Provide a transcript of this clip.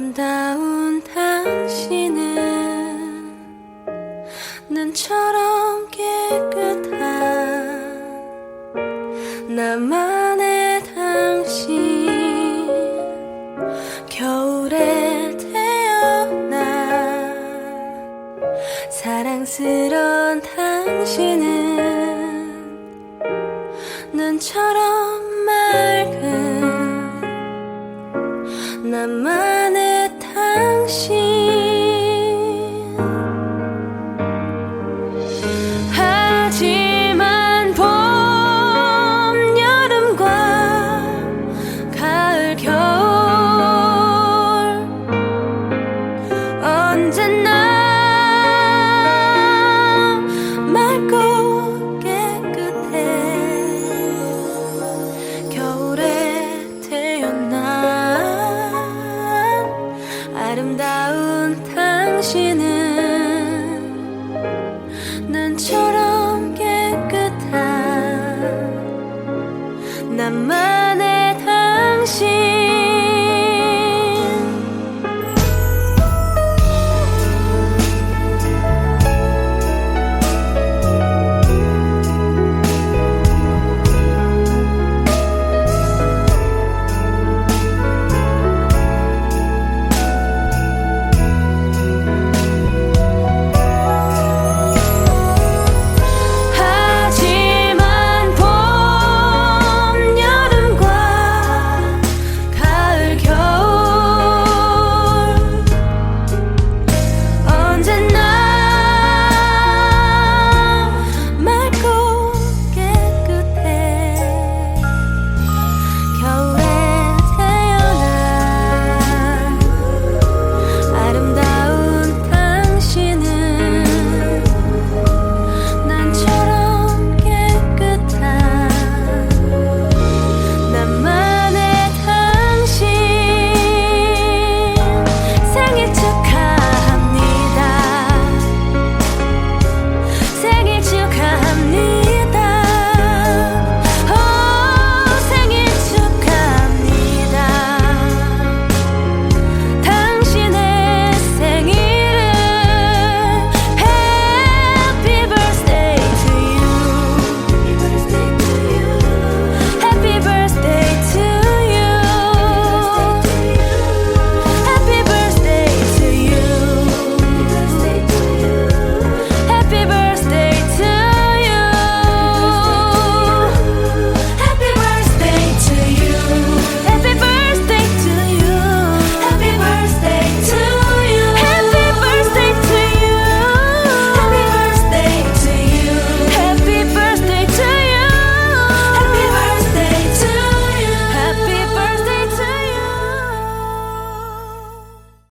아름다운 당신은 눈처럼 깨끗한 나만의 당신. 겨울에 태어난 사랑스런 당신은 눈처럼 맑은 나만 의당 난처럼 깨끗한 나만의 당신.